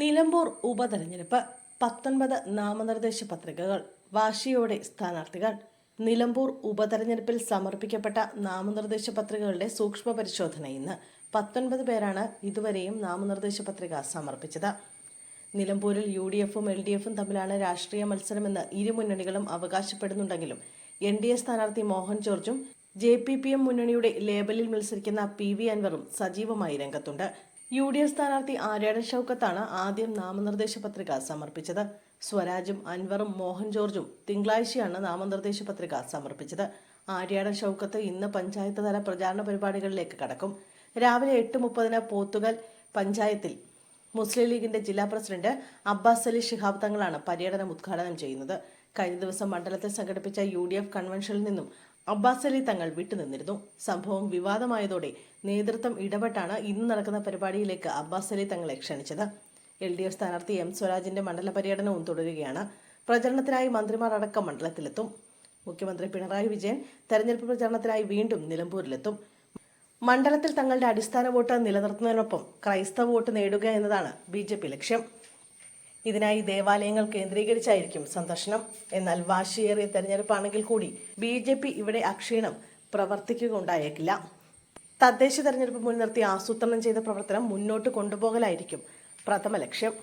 നിലമ്പൂർ ഉപതെരഞ്ഞെടുപ്പ് പത്തൊൻപത് നാമനിർദ്ദേശ പത്രികകൾ വാശിയോടെ സ്ഥാനാർത്ഥികൾ. നിലമ്പൂർ ഉപതെരഞ്ഞെടുപ്പിൽ സമർപ്പിക്കപ്പെട്ട നാമനിർദ്ദേശ പത്രികകളുടെ സൂക്ഷ്മ പരിശോധന ഇന്ന്. പത്തൊൻപത് പേരാണ് ഇതുവരെയും നാമനിർദ്ദേശ പത്രിക സമർപ്പിച്ചത്. നിലമ്പൂരിൽ യു ഡി എഫും എൽ ഡി എഫും തമ്മിലാണ് രാഷ്ട്രീയ മത്സരമെന്ന് ഇരു മുന്നണികളും അവകാശപ്പെടുന്നുണ്ടെങ്കിലും എൻ ഡി എ സ്ഥാനാർത്ഥി മോഹൻ ജോർജും ജെ പി പി എം മുന്നണിയുടെ ലേബലിൽ മത്സരിക്കുന്ന പി വി അൻവറും സജീവമായി രംഗത്തുണ്ട്. യു ഡി എഫ് സ്ഥാനാർത്ഥി ആര്യാടൻ ഷൌക്കത്താണ് ആദ്യം നാമനിർദ്ദേശ പത്രിക സമർപ്പിച്ചത്. സ്വരാജും അൻവറും മോഹൻ ജോർജും തിങ്കളാഴ്ചയാണ് നാമനിർദ്ദേശ പത്രിക സമർപ്പിച്ചത്. ആര്യാടൻ ഷൌക്കത്ത് ഇന്ന് പഞ്ചായത്ത് തല പ്രചാരണ പരിപാടികളിലേക്ക് കടക്കും. രാവിലെ എട്ട് മുപ്പതിന് പോത്തുകൽ പഞ്ചായത്തിൽ മുസ്ലിം ലീഗിന്റെ ജില്ലാ പ്രസിഡന്റ് അബ്ബാസ് അലി ഷിഹാബ് തങ്ങളാണ് പര്യടനം ഉദ്ഘാടനം ചെയ്യുന്നത്. കഴിഞ്ഞ ദിവസം മണ്ഡലത്തിൽ സംഘടിപ്പിച്ച യു ഡി എഫ് കൺവെൻഷനിൽ നിന്നും അബ്ബാസ് അലി തങ്ങൾ വിട്ടുനിന്നിരുന്നു സംഭവം വിവാദമായതോടെ നേതൃത്വം ഇടപെട്ടാണ് ഇന്ന് നടക്കുന്ന പരിപാടിയിലേക്ക് അബ്ബാസ് അലി തങ്ങളെ ക്ഷണിച്ചത്. എൽ ഡി എഫ് സ്ഥാനാർത്ഥി എം സ്വരാജിന്റെ മണ്ഡല പര്യടനവും തുടരുകയാണ്. പ്രചരണത്തിനായി മന്ത്രിമാർ അടക്കം മണ്ഡലത്തിലെത്തും. മുഖ്യമന്ത്രി പിണറായി വിജയൻ തെരഞ്ഞെടുപ്പ് പ്രചരണത്തിനായി വീണ്ടും നിലമ്പൂരിലെത്തും. മണ്ഡലത്തിൽ തങ്ങളുടെ അടിസ്ഥാന വോട്ട് നിലനിർത്തുന്നതിനൊപ്പം ക്രൈസ്തവ വോട്ട് നേടുക എന്നതാണ് ബി ലക്ഷ്യം. ഇതിനായി ദേവാലയങ്ങൾ കേന്ദ്രീകരിച്ചായിരിക്കും സന്ദർശനം. എന്നാൽ വാശിയേറിയ തെരഞ്ഞെടുപ്പാണെങ്കിൽ കൂടി ബി ജെ പി ഇവിടെ അക്ഷീണം പ്രവർത്തിക്കുകയുണ്ടായേക്കില്ല. തദ്ദേശ തെരഞ്ഞെടുപ്പ് മുൻനിർത്തി ആസൂത്രണം ചെയ്ത പ്രവർത്തനം മുന്നോട്ട് കൊണ്ടുപോകലായിരിക്കും പ്രഥമ ലക്ഷ്യം.